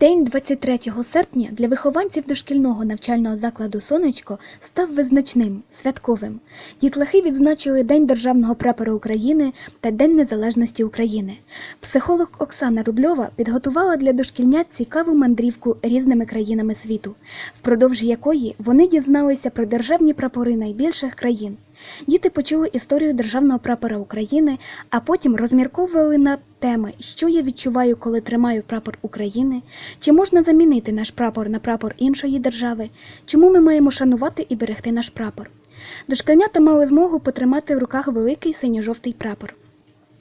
День 23 серпня для вихованців дошкільного навчального закладу Сонечко став визначним, святковим. Дітлахи відзначили День Державного прапора України та День Незалежності України. Психолог Оксана Рубльова підготувала для дошкільнят цікаву мандрівку різними країнами світу, впродовж якої вони дізналися про державні прапори найбільших країн. Діти почули історію державного прапора України, а потім розмірковували на теми, що я відчуваю, коли тримаю прапор України, чи можна замінити наш прапор на прапор іншої держави, чому ми маємо шанувати і берегти наш прапор. Дошкільнята мали змогу потримати в руках великий синьо-жовтий прапор.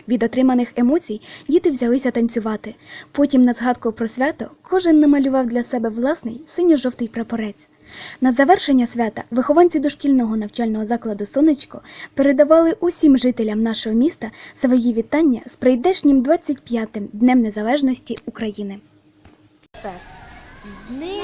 Від отриманих емоцій діти взялися танцювати. Потім, на згадку про свято, кожен намалював для себе власний синьо-жовтий прапорець. На завершення свята вихованці дошкільного навчального закладу Сонечко передавали усім жителям нашого міста свої вітання з прийдешнім 25-м Днем Незалежності України. З Днем